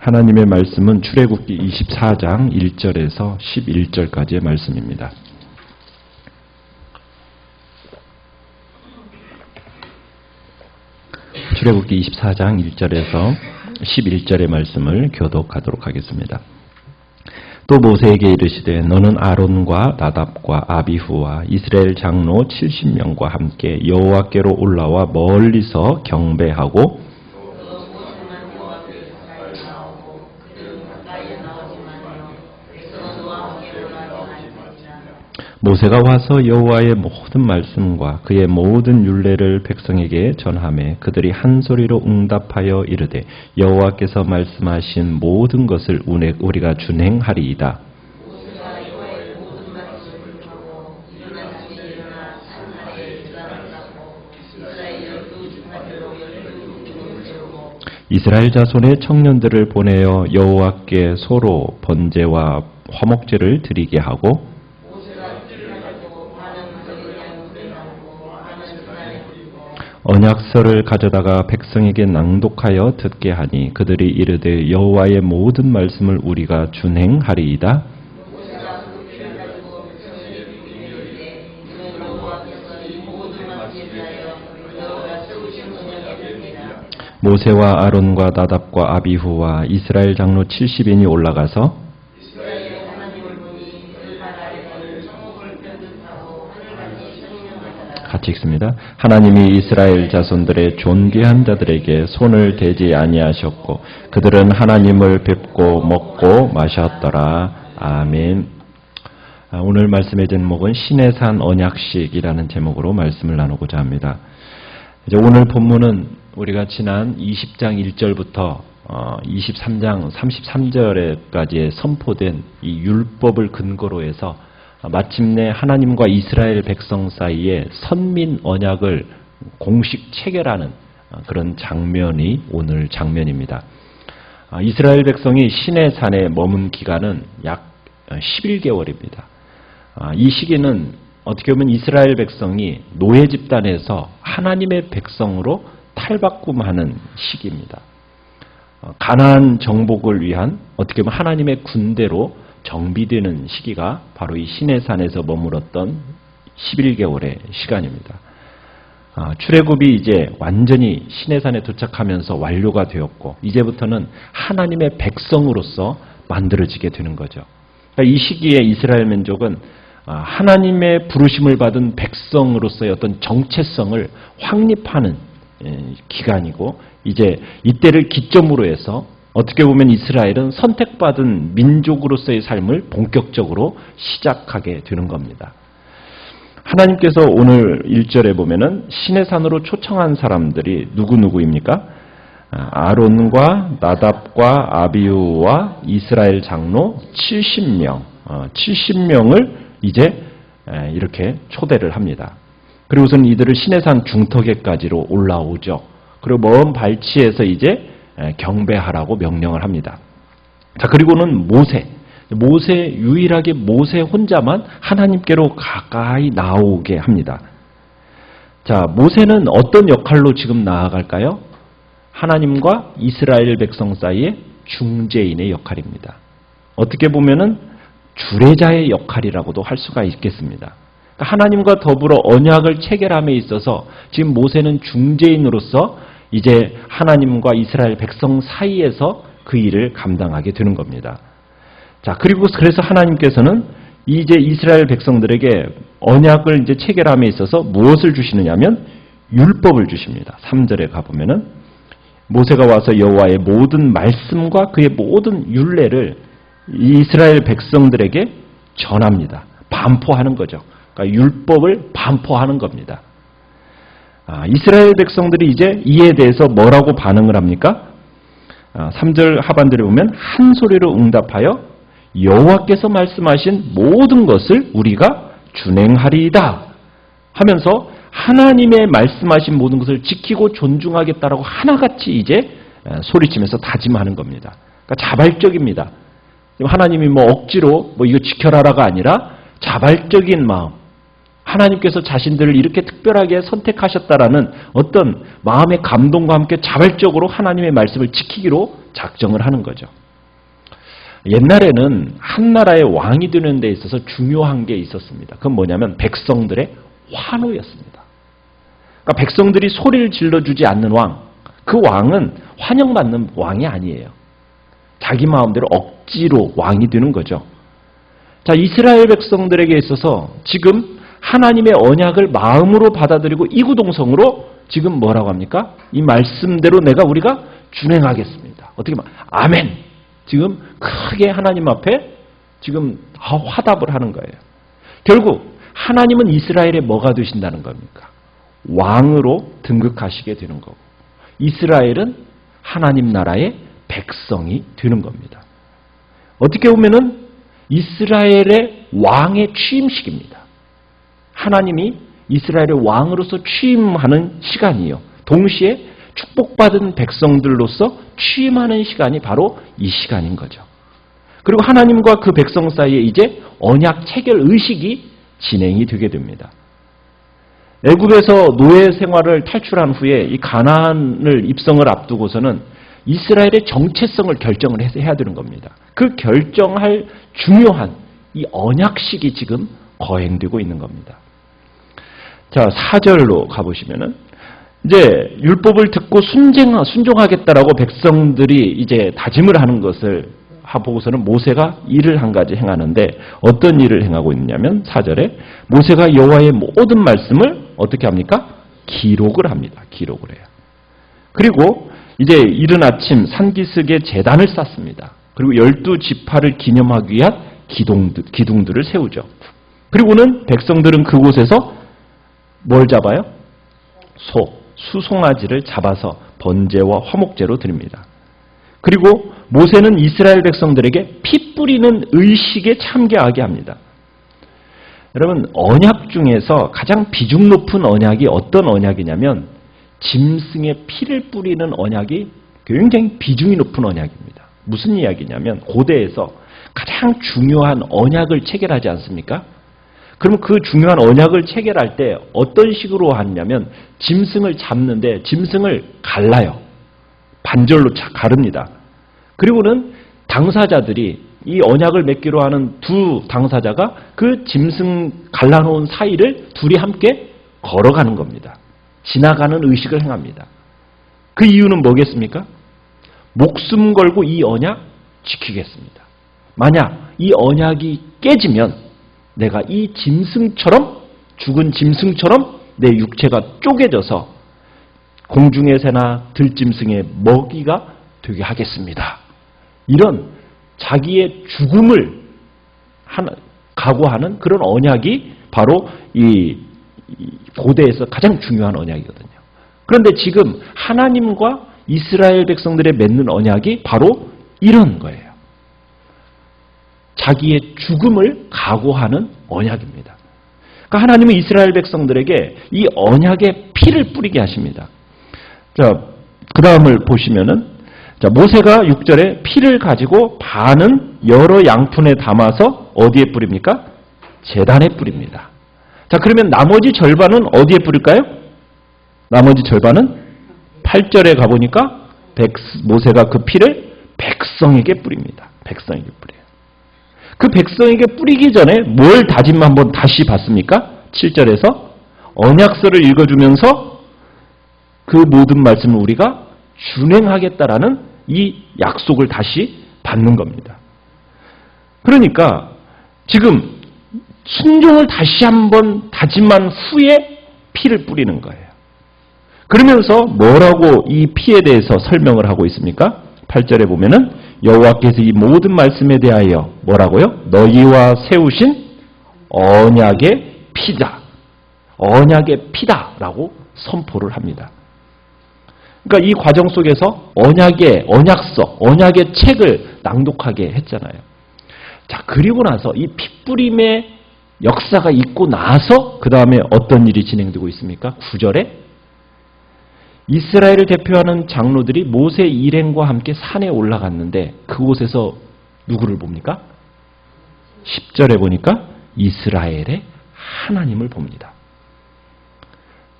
하나님의 말씀은 출애굽기 24장 1절에서 11절까지의 말씀입니다. 출애굽기 24장 1절에서 11절의 말씀을 교독하도록 하겠습니다. 또 모세에게 이르시되 너는 아론과 나답과 아비후와 이스라엘 장로 70명과 함께 여호와께로 올라와 멀리서 경배하고 모세가 와서 여호와의 모든 말씀과 그의 모든 율례를 백성에게 전하매 그들이 한 소리로 응답하여 이르되 여호와께서 말씀하신 모든 것을 우리가 준행하리이다. 이스라엘 자손의 청년들을 보내어 여호와께 소로 번제와 화목제를 드리게 하고 언약서를 가져다가 백성에게 낭독하여 듣게 하니 그들이 이르되 여호와의 모든 말씀을 우리가 준행하리이다. 모세와 아론과 나답과 아비후와 이스라엘 장로 70인이 올라가서 같이 읽습니다. 하나님이 이스라엘 자손들의 존귀한 자들에게 손을 대지 아니하셨고 그들은 하나님을 뵙고 먹고 마셨더라. 아멘. 오늘 말씀의 제목은 신의 산 언약식이라는 제목으로 말씀을 나누고자 합니다. 이제 오늘 본문은 우리가 지난 20장 1절부터 23장 33절에까지 선포된 이 율법을 근거로 해서 마침내 하나님과 이스라엘 백성 사이에 선민 언약을 공식 체결하는 그런 장면이 오늘 장면입니다. 이스라엘 백성이 신의 산에 머문 기간은 약 11개월입니다. 이 시기는 어떻게 보면 이스라엘 백성이 노예 집단에서 하나님의 백성으로 탈바꿈하는 시기입니다. 가나안 정복을 위한 어떻게 보면 하나님의 군대로 정비되는 시기가 바로 이 시내산에서 머물었던 11개월의 시간입니다. 아, 출애굽이 이제 완전히 시내산에 도착하면서 완료가 되었고 이제부터는 하나님의 백성으로서 만들어지게 되는 거죠. 그러니까 이 시기에 이스라엘 민족은 아, 하나님의 부르심을 받은 백성으로서의 어떤 정체성을 확립하는 예, 기간이고 이제 이때를 기점으로 해서 어떻게 보면 이스라엘은 선택받은 민족으로서의 삶을 본격적으로 시작하게 되는 겁니다. 하나님께서 오늘 1절에 보면은 신의 산으로 초청한 사람들이 누구누구입니까? 아론과 나답과 아비우와 이스라엘 장로 70명, 70명을 어, 이제 이렇게 초대를 합니다. 그리고선 이들을 신의 산 중턱에까지로 올라오죠. 그리고 먼 발치에서 이제 경배하라고 명령을 합니다. 자, 그리고는 모세. 모세, 유일하게 모세 혼자만 하나님께로 가까이 나오게 합니다. 자, 모세는 어떤 역할로 지금 나아갈까요? 하나님과 이스라엘 백성 사이의 중재인의 역할입니다. 어떻게 보면은 주례자의 역할이라고도 할 수가 있겠습니다. 그러니까 하나님과 더불어 언약을 체결함에 있어서 지금 모세는 중재인으로서 이제 하나님과 이스라엘 백성 사이에서 그 일을 감당하게 되는 겁니다. 자, 그리고 그래서 하나님께서는 이제 이스라엘 백성들에게 언약을 이제 체결함에 있어서 무엇을 주시느냐면 율법을 주십니다. 3절에 가보면은 모세가 와서 여호와의 모든 말씀과 그의 모든 율례를 이스라엘 백성들에게 전합니다. 반포하는 거죠. 그러니까 율법을 반포하는 겁니다. 아, 이스라엘 백성들이 이제 이에 대해서 뭐라고 반응을 합니까? 아, 3절 하반절에 보면 한 소리로 응답하여 여호와께서 말씀하신 모든 것을 우리가 준행하리이다 하면서 하나님의 말씀하신 모든 것을 지키고 존중하겠다라고 하나같이 이제 아, 소리치면서 다짐하는 겁니다. 그러니까 자발적입니다. 하나님이 뭐 억지로 뭐 이거 지켜라라가 아니라 자발적인 마음, 하나님께서 자신들을 이렇게 특별하게 선택하셨다라는 어떤 마음의 감동과 함께 자발적으로 하나님의 말씀을 지키기로 작정을 하는 거죠. 옛날에는 한 나라의 왕이 되는 데 있어서 중요한 게 있었습니다. 그건 뭐냐면 백성들의 환호였습니다. 그러니까 백성들이 소리를 질러주지 않는 왕, 그 왕은 환영받는 왕이 아니에요. 자기 마음대로 억지로 왕이 되는 거죠. 자, 이스라엘 백성들에게 있어서 지금 하나님의 언약을 마음으로 받아들이고 이구동성으로 지금 뭐라고 합니까? 이 말씀대로 내가 우리가 준행하겠습니다. 어떻게 말? 아멘. 지금 크게 하나님 앞에 지금 화답을 하는 거예요. 결국 하나님은 이스라엘에 뭐가 되신다는 겁니까? 왕으로 등극하시게 되는 거고 이스라엘은 하나님 나라의 백성이 되는 겁니다. 어떻게 보면은 이스라엘의 왕의 취임식입니다. 하나님이 이스라엘의 왕으로서 취임하는 시간이요. 동시에 축복받은 백성들로서 취임하는 시간이 바로 이 시간인 거죠. 그리고 하나님과 그 백성 사이에 이제 언약 체결 의식이 진행이 되게 됩니다. 애굽에서 노예 생활을 탈출한 후에 이 가나안을 입성을 앞두고서는 이스라엘의 정체성을 결정을 해야 되는 겁니다. 그 결정할 중요한 이 언약식이 지금 거행되고 있는 겁니다. 자, 4절로 가보시면은, 이제 율법을 듣고 순종, 순종하겠다라고 백성들이 이제 다짐을 하는 것을 보고서는 모세가 일을 한 가지 행하는데 어떤 일을 행하고 있느냐면 4절에 모세가 여호와의 모든 말씀을 어떻게 합니까? 기록을 합니다. 기록을 해요. 그리고 이제 이른 아침 산기슭에 재단을 쌓습니다. 그리고 열두 지파를 기념하기 위한 기둥들, 기둥들을 세우죠. 그리고는 백성들은 그곳에서 뭘 잡아요? 소, 수송아지를 잡아서 번제와 화목제로 드립니다. 그리고 모세는 이스라엘 백성들에게 피 뿌리는 의식에 참여하게 합니다. 여러분 언약 중에서 가장 비중 높은 언약이 어떤 언약이냐면 짐승의 피를 뿌리는 언약이 굉장히 비중이 높은 언약입니다. 무슨 이야기냐면 고대에서 가장 중요한 언약을 체결하지 않습니까? 그러면 그 중요한 언약을 체결할 때 어떤 식으로 하냐면 짐승을 잡는데 짐승을 갈라요. 반절로 가릅니다. 그리고는 당사자들이 이 언약을 맺기로 하는 두 당사자가 그 짐승 갈라놓은 사이를 둘이 함께 걸어가는 겁니다. 지나가는 의식을 행합니다. 그 이유는 뭐겠습니까? 목숨 걸고 이 언약 지키겠습니다. 만약 이 언약이 깨지면 내가 이 짐승처럼 죽은 짐승처럼 내 육체가 쪼개져서 공중의 새나 들짐승의 먹이가 되게 하겠습니다. 이런 자기의 죽음을 하나, 각오하는 그런 언약이 바로 이 고대에서 가장 중요한 언약이거든요. 그런데 지금 하나님과 이스라엘 백성들의 맺는 언약이 바로 이런 거예요. 자기의 죽음을 각오하는 언약입니다. 그러니까 하나님은 이스라엘 백성들에게 이 언약의 피를 뿌리게 하십니다. 자, 그 다음을 보시면은, 자, 모세가 6절에 피를 가지고 반은 여러 양푼에 담아서 어디에 뿌립니까? 재단에 뿌립니다. 자, 그러면 나머지 절반은 어디에 뿌릴까요? 나머지 절반은 8절에 가보니까 백, 모세가 그 피를 백성에게 뿌립니다. 백성에게 뿌려요. 그 백성에게 뿌리기 전에 뭘 다짐 한번 다시 봤습니까? 7절에서 언약서를 읽어주면서 그 모든 말씀을 우리가 준행하겠다라는 이 약속을 다시 받는 겁니다. 그러니까 지금 순종을 다시 한번 다짐한 후에 피를 뿌리는 거예요. 그러면서 뭐라고 이 피에 대해서 설명을 하고 있습니까? 8절에 보면은 여호와께서 이 모든 말씀에 대하여 뭐라고요? 너희와 세우신 언약의 피다. 언약의 피다라고 선포를 합니다. 그러니까 이 과정 속에서 언약의 언약서, 언약의 책을 낭독하게 했잖아요. 자, 그리고 나서 이 피뿌림의 역사가 있고 나서 그 다음에 어떤 일이 진행되고 있습니까? 9절에 이스라엘을 대표하는 장로들이 모세 일행과 함께 산에 올라갔는데 그곳에서 누구를 봅니까? 10절에 보니까 이스라엘의 하나님을 봅니다.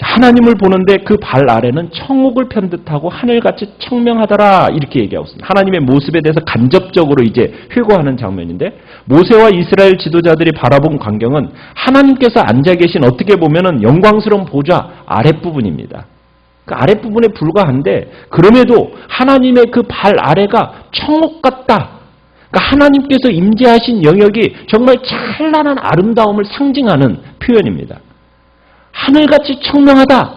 하나님을 보는데 그 발 아래는 청옥을 편 듯하고 하늘같이 청명하더라 이렇게 얘기하고 있습니다. 하나님의 모습에 대해서 간접적으로 이제 회고하는 장면인데 모세와 이스라엘 지도자들이 바라본 광경은 하나님께서 앉아 계신 어떻게 보면은 영광스러운 보좌 아랫부분입니다. 그 아랫부분에 불과한데 그럼에도 하나님의 그 발 아래가 청옥 같다. 그러니까 하나님께서 임재하신 영역이 정말 찬란한 아름다움을 상징하는 표현입니다. 하늘같이 청명하다.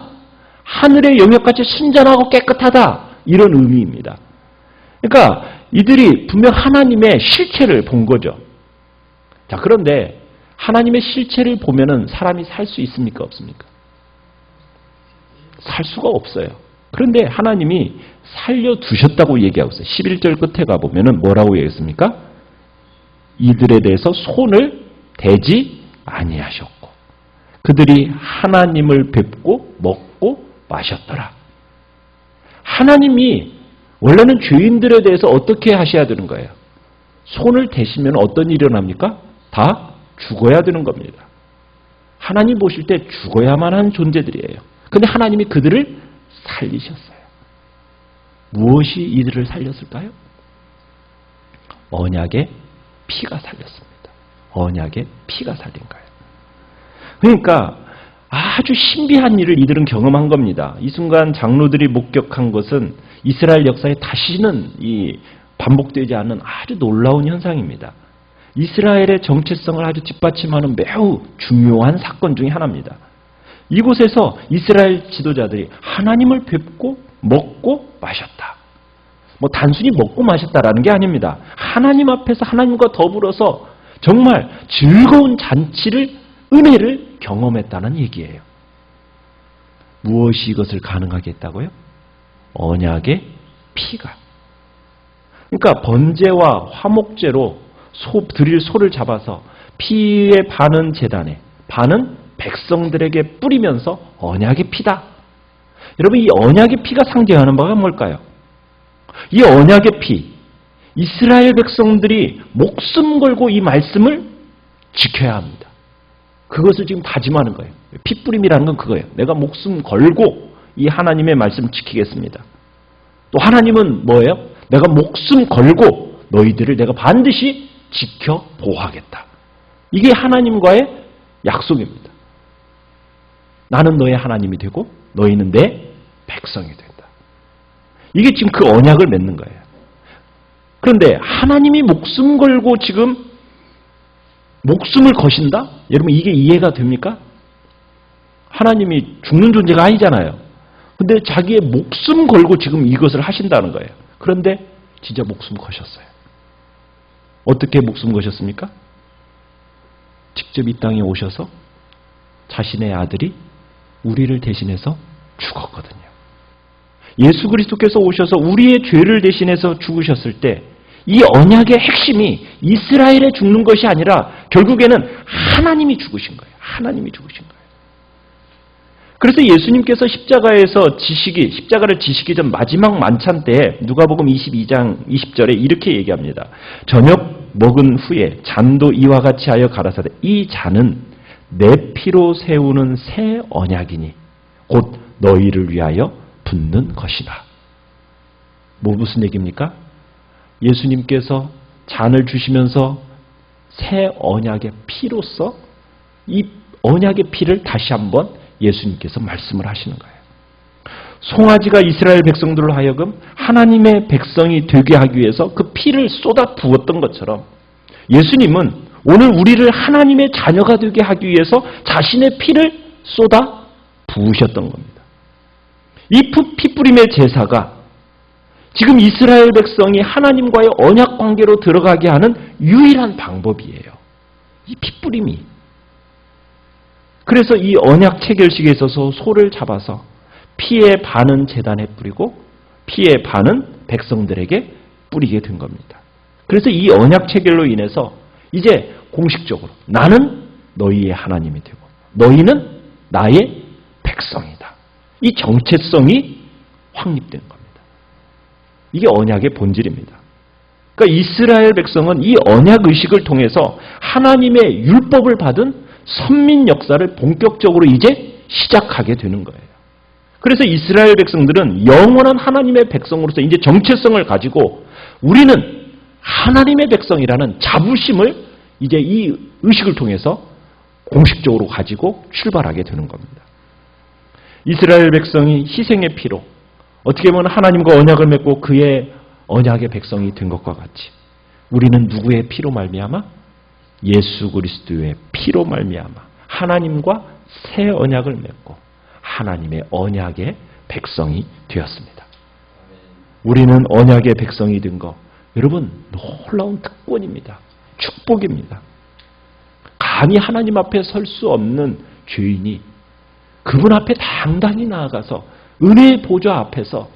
하늘의 영역같이 순전하고 깨끗하다. 이런 의미입니다. 그러니까 이들이 분명 하나님의 실체를 본 거죠. 자, 그런데 하나님의 실체를 보면은 사람이 살 수 있습니까? 없습니까? 살 수가 없어요. 그런데 하나님이 살려두셨다고 얘기하고 있어요. 11절 끝에 가보면은 뭐라고 얘기했습니까? 이들에 대해서 손을 대지 아니하셨고 그들이 하나님을 뵙고 먹고 마셨더라. 하나님이 원래는 죄인들에 대해서 어떻게 하셔야 되는 거예요? 손을 대시면 어떤 일이 일어납니까? 다 죽어야 되는 겁니다. 하나님 보실 때 죽어야만 하는 존재들이에요. 근데 하나님이 그들을 살리셨어요. 무엇이 이들을 살렸을까요? 언약의 피가 살렸습니다. 언약의 피가 살린 거예요. 그러니까 아주 신비한 일을 이들은 경험한 겁니다. 이 순간 장로들이 목격한 것은 이스라엘 역사에 다시는 이 반복되지 않는 아주 놀라운 현상입니다. 이스라엘의 정체성을 아주 뒷받침하는 매우 중요한 사건 중의 하나입니다. 이곳에서 이스라엘 지도자들이 하나님을 뵙고 먹고 마셨다. 뭐 단순히 먹고 마셨다라는 게 아닙니다. 하나님 앞에서 하나님과 더불어서 정말 즐거운 잔치를 은혜를 경험했다는 얘기예요. 무엇이 이것을 가능하게 했다고요? 언약의 피가. 그러니까 번제와 화목제로 소, 드릴 소를 잡아서 피의 반은 재단에, 반은 백성들에게 뿌리면서 언약의 피다. 여러분 이 언약의 피가 상징하는 바가 뭘까요? 이 언약의 피, 이스라엘 백성들이 목숨 걸고 이 말씀을 지켜야 합니다. 그것을 지금 다짐하는 거예요. 핏부림이라는 건 그거예요. 내가 목숨 걸고 이 하나님의 말씀 지키겠습니다. 또 하나님은 뭐예요? 내가 목숨 걸고 너희들을 내가 반드시 지켜 보호하겠다. 이게 하나님과의 약속입니다. 나는 너의 하나님이 되고 너희는 내 백성이 된다. 이게 지금 그 언약을 맺는 거예요. 그런데 하나님이 목숨 걸고 지금 목숨을 거신다? 여러분 이게 이해가 됩니까? 하나님이 죽는 존재가 아니잖아요. 근데 자기의 목숨 걸고 지금 이것을 하신다는 거예요. 그런데 진짜 목숨 거셨어요. 어떻게 목숨 거셨습니까? 직접 이 땅에 오셔서 자신의 아들이 우리를 대신해서 죽었거든요. 예수 그리스도께서 오셔서 우리의 죄를 대신해서 죽으셨을 때 이 언약의 핵심이 이스라엘의 죽는 것이 아니라 결국에는 하나님이 죽으신 거예요. 하나님이 죽으신 거예요. 그래서 예수님께서 십자가에서 지시기, 십자가를 지시기 전 마지막 만찬 때 누가복음 22장 20절에 이렇게 얘기합니다. 저녁 먹은 후에 잔도 이와 같이 하여 가라사대 이 잔은 내 피로 세우는 새 언약이니 곧 너희를 위하여 붓는 것이다. 뭐 무슨 얘기입니까? 예수님께서 잔을 주시면서 새 언약의 피로서 이 언약의 피를 다시 한번 예수님께서 말씀을 하시는 거예요. 송아지가 이스라엘 백성들로 하여금 하나님의 백성이 되게 하기 위해서 그 피를 쏟아 부었던 것처럼 예수님은 오늘 우리를 하나님의 자녀가 되게 하기 위해서 자신의 피를 쏟아 부으셨던 겁니다. 이 피뿌림의 제사가 지금 이스라엘 백성이 하나님과의 언약 관계로 들어가게 하는 유일한 방법이에요. 이 핏뿌림이. 그래서 이 언약 체결식에 있어서 소를 잡아서 피의 반은 재단에 뿌리고 피의 반은 백성들에게 뿌리게 된 겁니다. 그래서 이 언약 체결로 인해서 이제 공식적으로 나는 너희의 하나님이 되고 너희는 나의 백성이다. 이 정체성이 확립된 겁니다. 이게 언약의 본질입니다. 그러니까 이스라엘 백성은 이 언약 의식을 통해서 하나님의 율법을 받은 선민 역사를 본격적으로 이제 시작하게 되는 거예요. 그래서 이스라엘 백성들은 영원한 하나님의 백성으로서 이제 정체성을 가지고 우리는 하나님의 백성이라는 자부심을 이제 이 의식을 통해서 공식적으로 가지고 출발하게 되는 겁니다. 이스라엘 백성이 희생의 피로 어떻게 보면 하나님과 언약을 맺고 그의 언약의 백성이 된 것과 같이 우리는 누구의 피로 말미암아 예수 그리스도의 피로 말미암아 하나님과 새 언약을 맺고 하나님의 언약의 백성이 되었습니다. 우리는 언약의 백성이 된 것, 여러분 놀라운 특권입니다. 축복입니다. 감히 하나님 앞에 설 수 없는 죄인이 그분 앞에 당당히 나아가서 은혜의 보좌 앞에서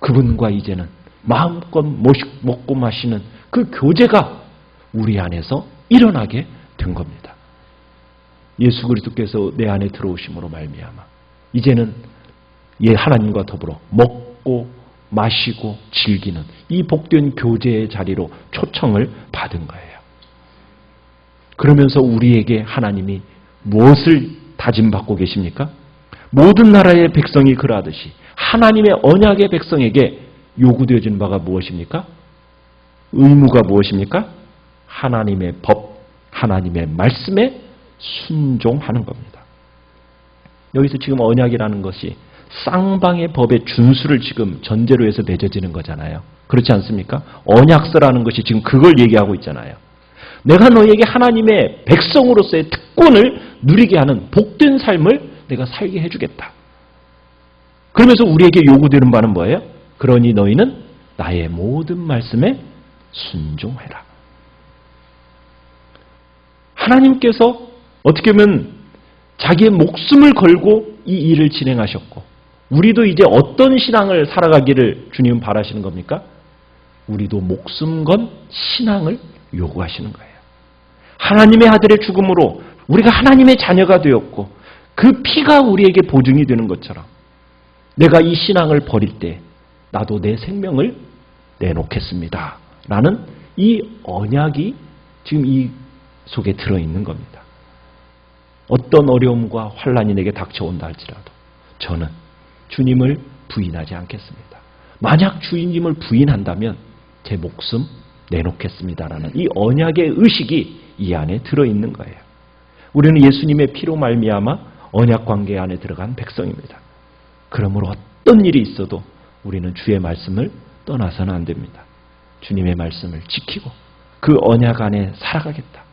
그분과 이제는 마음껏 먹고 마시는 그 교제가 우리 안에서 일어나게 된 겁니다. 예수 그리스도께서 내 안에 들어오심으로 말미암아 이제는 예 하나님과 더불어 먹고 마시고 즐기는 이 복된 교제의 자리로 초청을 받은 거예요. 그러면서 우리에게 하나님이 무엇을 다짐받고 계십니까? 모든 나라의 백성이 그러하듯이 하나님의 언약의 백성에게 요구되어진 바가 무엇입니까? 의무가 무엇입니까? 하나님의 법, 하나님의 말씀에 순종하는 겁니다. 여기서 지금 언약이라는 것이 쌍방의 법의 준수를 지금 전제로 해서 맺어지는 거잖아요. 그렇지 않습니까? 언약서라는 것이 지금 그걸 얘기하고 있잖아요. 내가 너에게 하나님의 백성으로서의 특권을 누리게 하는 복된 삶을 내가 살게 해주겠다. 그러면서 우리에게 요구되는 바는 뭐예요? 그러니 너희는 나의 모든 말씀에 순종해라. 하나님께서 어떻게 보면 자기의 목숨을 걸고 이 일을 진행하셨고, 우리도 이제 어떤 신앙을 살아가기를 주님은 바라시는 겁니까? 우리도 목숨 건 신앙을 요구하시는 거예요. 하나님의 아들의 죽음으로 우리가 하나님의 자녀가 되었고, 그 피가 우리에게 보증이 되는 것처럼, 내가 이 신앙을 버릴 때, 나도 내 생명을 내놓겠습니다. 라는 이 언약이 지금 이 속에 들어있는 겁니다. 어떤 어려움과 환란이 내게 닥쳐온다 할지라도 저는 주님을 부인하지 않겠습니다. 만약 주인님을 부인한다면 제 목숨 내놓겠습니다라는 이 언약의 의식이 이 안에 들어 있는 거예요. 우리는 예수님의 피로 말미암아 언약 관계 안에 들어간 백성입니다. 그러므로 어떤 일이 있어도 우리는 주의 말씀을 떠나서는 안 됩니다. 주님의 말씀을 지키고 그 언약 안에 살아가겠다.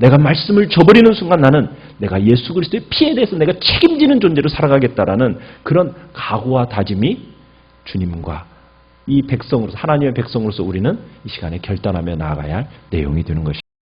내가 말씀을 저버리는 순간 나는 내가 예수 그리스도의 피에 대해서 내가 책임지는 존재로 살아가겠다라는 그런 각오와 다짐이 주님과 이 백성으로서 하나님의 백성으로서 우리는 이 시간에 결단하며 나아가야 할 내용이 되는 것입니다.